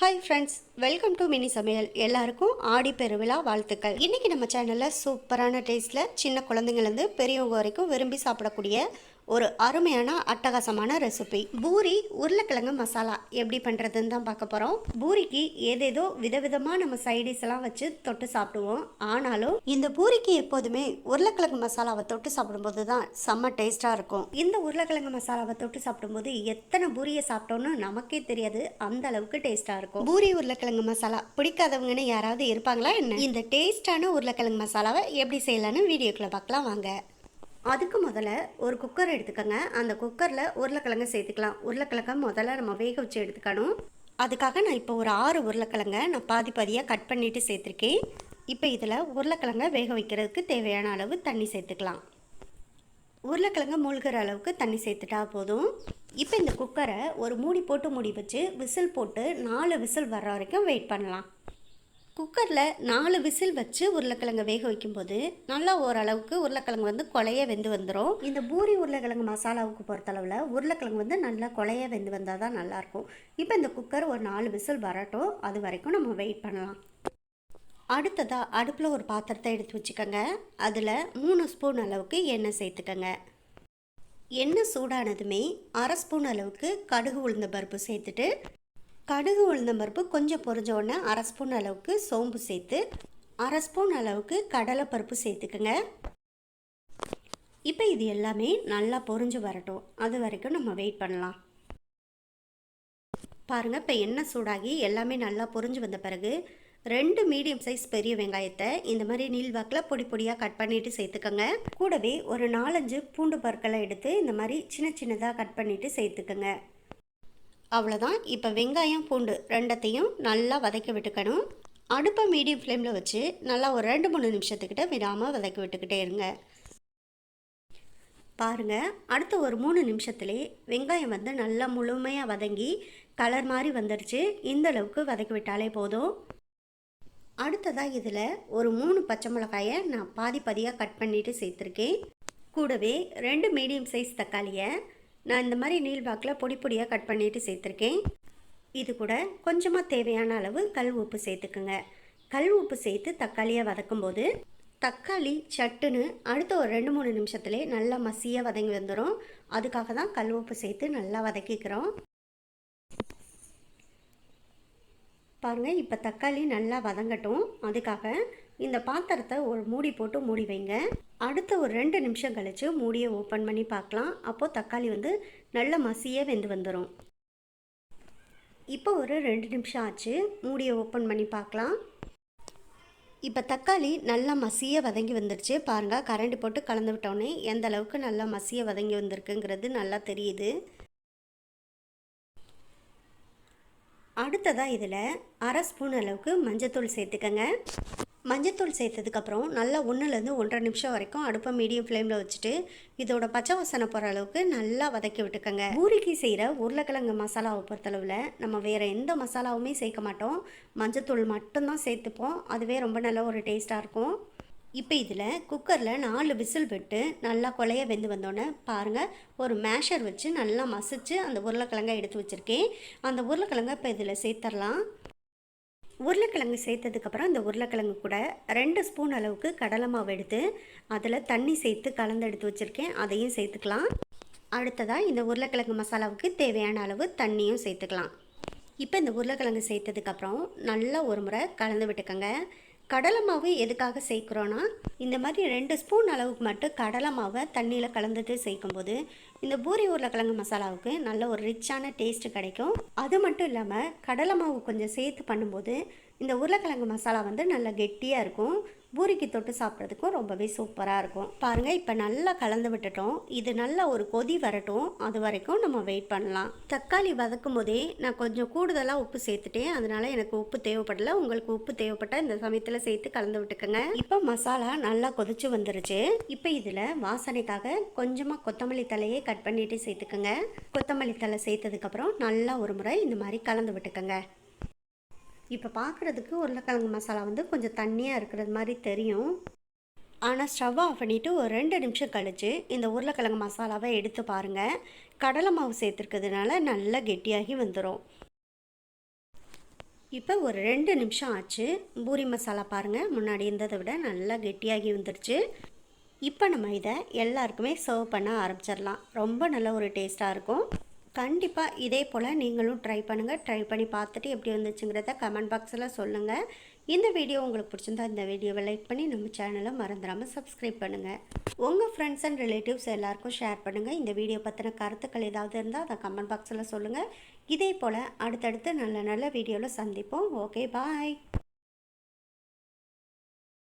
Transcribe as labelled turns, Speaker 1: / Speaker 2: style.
Speaker 1: Hi friends welcome to mini சமையல் எல்லாருக்கும் ஆடி பெருவிழா வாழ்த்துக்கள். இன்றைக்கி நம்ம சேனலில் சூப்பரான டேஸ்ட்டில் சின்ன குழந்தைங்கள்லேருந்து பெரியவங்க வரைக்கும் விரும்பி சாப்பிடக்கூடிய ஒரு அருமையான அட்டகாசமான ரெசிபி பூரி உருளைக்கிழங்கு மசாலா எப்படி பண்ணுறதுன்னு தான் பார்க்க போகிறோம் பூரிக்கு ஏதேதோ விதவிதமாக நம்ம சைடிஸ் எல்லாம் வச்சு தொட்டு சாப்பிடுவோம். ஆனாலும் இந்த பூரிக்கு எப்போதுமே உருளைக்கிழங்கு மசாலாவை தொட்டு சாப்பிடும்போது தான் செம்ம டேஸ்ட்டாக இருக்கும். இந்த உருளைக்கிழங்கு மசாலாவை தொட்டு சாப்பிடும்போது எத்தனை பூரியை சாப்பிட்டோன்னு நமக்கே தெரியாது. அந்த அளவுக்கு டேஸ்ட்டாக இருக்கும். பூரி உருளைக்கிழங்கு மசாலா பிடிக்காதவங்கன்னு யாராவது இருப்பாங்களா என்ன? இந்த டேஸ்டான உருளைக்கிழங்கு மசாலாவை எப்படி செய்யலான்னு வீடியோக்குள்ளே பார்க்கலாம். வாங்க. அதுக்கு முதல்ல ஒரு குக்கர் எடுத்துக்கோங்க. அந்த குக்கரில் உருளைக்கிழங்கு சேர்த்துக்கலாம். உருளைக்கிழங்க முதல்ல நம்ம வேக வச்சு எடுத்துக்கணும். அதுக்காக நான் இப்போ ஒரு ஆறு உருளைக்கிழங்க நான் பாதி பாதியாக கட் பண்ணிவிட்டு சேர்த்துருக்கேன். இப்போ இதில் உருளைக்கிழங்க வேக வைக்கிறதுக்கு தேவையான அளவு தண்ணி சேர்த்துக்கலாம். உருளைக்கிழங்கு மூழ்கிற அளவுக்கு தண்ணி சேர்த்துட்டா போதும். இப்போ இந்த குக்கரை ஒரு மூடி போட்டு மூடி வச்சு விசில் போட்டு நாலு விசில் வர்ற வரைக்கும் வெயிட் பண்ணலாம். குக்கரில் நாலு விசில் வச்சு உருளைக்கிழங்கு வேக வைக்கும்போது நல்லா ஓரளவுக்கு உருளைக்கிழங்கு வந்து கொலைய வெந்து வந்துடும் இந்த பூரி உருளைக்கிழங்கு மசாலாவுக்கு பொறுத்தளவில் உருளைக்கிழங்கு வந்து நல்லா கொலைய வெந்து வந்தால் தான் நல்லாயிருக்கும் இப்போ இந்த குக்கர் ஒரு நாலு விசில் வரட்டும். அது வரைக்கும் நம்ம வெயிட் பண்ணலாம். அடுத்ததாக அடுப்பில் ஒரு பாத்திரத்தை எடுத்து வச்சுக்கோங்க. அதில் மூணு ஸ்பூன் அளவுக்கு எண்ணெய் சேர்த்துக்கோங்க. எண்ணெய் சூடானதுமே அரை ஸ்பூன் அளவுக்கு கடுகு உளுந்த பருப்பு சேர்த்துட்டு கடுகு உளுந்தம் பருப்பு கொஞ்சம் பொரிஞ்ச உடனே அரை ஸ்பூன் அளவுக்கு சோம்பு சேர்த்து அரை ஸ்பூன் அளவுக்கு கடலைப்பருப்பு சேர்த்துக்குங்க. இப்போ இது எல்லாமே நல்லா பொரிஞ்சு வரட்டும். அது வரைக்கும் நம்ம வெயிட் பண்ணலாம். பாருங்கள் இப்போ எண்ணெய் சூடாகி எல்லாமே நல்லா பொரிஞ்சு வந்த பிறகு ரெண்டு மீடியம் சைஸ் பெரிய வெங்காயத்தை இந்த மாதிரி நீள்வாக்கில் பொடி பொடியாக கட் பண்ணிவிட்டு சேர்த்துக்கோங்க. கூடவே ஒரு நாலஞ்சு பூண்டு பற்களை எடுத்து இந்த மாதிரி சின்ன சின்னதாக கட் பண்ணிவிட்டு சேர்த்துக்கோங்க. அவ்வளோதான் இப்போ வெங்காயம் பூண்டு ரெண்டத்தையும் நல்லா வதக்கி விட்டுக்கணும். அடுப்பை மீடியம் ஃப்ளேமில் வச்சு நல்லா ஒரு ரெண்டு மூணு நிமிஷத்துக்கிட்ட விடாமல் வதக்கி விட்டுக்கிட்டே இருங்க. பாருங்கள் அடுத்த ஒரு மூணு நிமிஷத்துலேயே வெங்காயம் வந்து நல்லா முழுமையாக வதங்கி கலர் மாதிரி வந்துடுச்சு இந்த அளவுக்கு வதக்கி விட்டாலே போதும். அடுத்ததாக இதில் ஒரு மூணு பச்சை மிளகாயை நான் பாதி பாதியாக கட் பண்ணிவிட்டு சேர்த்துருக்கேன். கூடவே ரெண்டு மீடியம் சைஸ் தக்காளியை நான் இந்த மாதிரி நீள்வாக்கில் பொடி பொடியாக கட் பண்ணிவிட்டு சேர்த்துருக்கேன். இது கூட கொஞ்சமாக தேவையான அளவு கல் உப்பு சேர்த்துக்குங்க. கல் உப்பு சேர்த்து தக்காளியை வதக்கும்போது தக்காளி சட்டுன்னு அடுத்த ஒரு ரெண்டு மூணு நிமிஷத்துலேயே நல்லா மசியாக வதங்கி வந்துடும் அதுக்காக தான் கல் உப்பு சேர்த்து நல்லா வதக்கிக்கிறோம். பாருங்கள் இப்போ தக்காளி நல்லா வதங்கட்டும். அதுக்காக இந்த பாத்திரத்தை ஒரு மூடி போட்டு மூடி வைங்க. அடுத்த ஒரு ரெண்டு நிமிஷம் கழித்து மூடியை ஓப்பன் பண்ணி பார்க்கலாம். அப்போது தக்காளி வந்து நல்ல மசியே வெந்து வந்துடும் இப்போ ஒரு ரெண்டு நிமிஷம் ஆச்சு. மூடியை ஓப்பன் பண்ணி பார்க்கலாம். இப்போ தக்காளி நல்லா மசிய வதங்கி வந்துருச்சு. பாருங்கள் கரண்டி போட்டு கலந்து விட்டோன்னே எந்த அளவுக்கு நல்லா மசிய வதங்கி வந்திருக்குங்கிறது நல்லா தெரியுது. அடுத்ததாக இதில் அரை ஸ்பூன் அளவுக்கு மஞ்சத்தூள் சேர்த்துக்கங்க. மஞ்சத்தூள் சேர்த்ததுக்கப்புறம் நல்லா ஒன்றுலேருந்து ஒன்றரை நிமிஷம் வரைக்கும் அடுப்பை மீடியம் ஃப்ளேமில் வச்சுட்டு இதோட பச்சை வசனை போகிற அளவுக்கு நல்லா வதக்கி விட்டுக்கோங்க. பூரிக்கு செய்கிற உருளைக்கிழங்கு மசாலாவை பொறுத்தளவில் நம்ம வேறு எந்த மசாலாவுமே சேர்க்க மாட்டோம். மஞ்சத்தூள் மட்டும்தான் சேர்த்துப்போம். அதுவே ரொம்ப நல்ல ஒரு டேஸ்ட்டாக இருக்கும். இப்போ இதில் குக்கரில் நாலு விசில் விட்டு நல்லா கொலைய வெந்து வந்தோடனே பாருங்கள் ஒரு மேஷர் வச்சு நல்லா மசிச்சு அந்த உருளைக்கிழங்கை எடுத்து வச்சுருக்கேன். அந்த உருளைக்கிழங்கை இப்போ இதில் சேர்த்துடலாம் உருளைக்கிழங்கு சேர்த்ததுக்கப்புறம் இந்த உருளைக்கிழங்கு கூட ரெண்டு ஸ்பூன் அளவுக்கு கடலை மாவு எடுத்து அதில் தண்ணி சேர்த்து கலந்து எடுத்து வச்சுருக்கேன். அதையும் சேர்த்துக்கலாம். அடுத்ததாக இந்த உருளைக்கிழங்கு மசாலாவுக்கு தேவையான அளவு தண்ணியும் சேர்த்துக்கலாம். இப்போ இந்த உருளைக்கிழங்கு சேர்த்ததுக்கப்புறம் நல்லா ஒரு முறை கலந்து விட்டுக்கோங்க. கடலை மாவு எதுக்காக சேர்க்குறோன்னா இந்த மாதிரி ரெண்டு ஸ்பூன் அளவுக்கு மட்டும் கடலை மாவை தண்ணியில் கலந்துட்டு சேர்க்கும்போது இந்த பூரி உருளைக்கிழங்கு மசாலாவுக்கு நல்ல ஒரு ரிச்சான டேஸ்ட்டு கிடைக்கும். அது மட்டும் இல்லாமல் கடலை மாவு கொஞ்சம் சேர்த்து பண்ணும்போது இந்த உருளைக்கிழங்கு மசாலா வந்து நல்லா கெட்டியாக இருக்கும். பூரிக்கு தொட்டு சாப்பிட்றதுக்கும் ரொம்பவே சூப்பராக இருக்கும். பாருங்கள் இப்போ நல்லா கலந்து விட்டுட்டோம். இது நல்லா ஒரு கொதி வரட்டும். அது வரைக்கும் நம்ம வெயிட் பண்ணலாம். தக்காளி வதக்கும் போதே நான் கொஞ்சம் கூடுதலாக உப்பு சேர்த்துட்டேன். அதனால எனக்கு உப்பு தேவைப்படல. உங்களுக்கு உப்பு தேவைப்பட்டால் இந்த சமயத்தில் சேர்த்து கலந்து விட்டுக்கோங்க. இப்போ மசாலா நல்லா கொதிச்சு வந்துருச்சு. இப்போ இதில் வாசனைக்காக கொஞ்சமாக கொத்தமல்லி தலையை கட் பண்ணிட்டு சேர்த்துக்கோங்க. கொத்தமல்லி தலை சேர்த்ததுக்கப்புறம் நல்லா ஒரு முறை இந்த மாதிரி கலந்து விட்டுக்கோங்க. இப்போ பார்க்குறதுக்கு உருளைக்கிழங்கு மசாலா வந்து கொஞ்சம் தண்ணியாக இருக்கிறது மாதிரி தெரியும். ஆனால் ஸ்டவ் ஆஃப் பண்ணிவிட்டு ஒரு ரெண்டு நிமிஷம் கழித்து இந்த உருளைக்கிழங்கு மசாலாவை எடுத்து பாருங்கள் கடலை மாவு சேர்த்துருக்கிறதுனால நல்லா கெட்டியாகி வந்துடும் இப்போ ஒரு ரெண்டு நிமிஷம் ஆச்சு. பூரி மசாலா பாருங்கள் முன்னாடி இருந்ததை விட நல்லா கெட்டியாகி வந்துருச்சு. இப்போ நம்ம இதை எல்லாருக்குமே சர்வ் பண்ண ஆரம்பிச்சிடலாம். ரொம்ப நல்ல ஒரு டேஸ்ட்டாக இருக்கும். கண்டிப்பாக இதே போல் நீங்களும் ட்ரை பண்ணுங்கள் ட்ரை பண்ணி பார்த்துட்டு எப்படி வந்துச்சுங்கிறத கமெண்ட் பாக்ஸில் சொல்லுங்கள் இந்த வீடியோ உங்களுக்கு பிடிச்சிருந்தா இந்த வீடியோவை லைக் பண்ணி நம்ம சேனலை மறந்துடாமல் சப்ஸ்கிரைப் பண்ணுங்கள் உங்கள் ஃப்ரெண்ட்ஸ் அண்ட் ரிலேட்டிவ்ஸ் எல்லாருக்கும் ஷேர் பண்ணுங்கள் இந்த வீடியோ பற்றின கருத்துக்கள் ஏதாவது இருந்தால் அதை கமெண்ட் பாக்ஸில் சொல்லுங்கள் இதே போல் அடுத்தடுத்து நல்ல நல்ல வீடியோவில் சந்திப்போம். Okay bye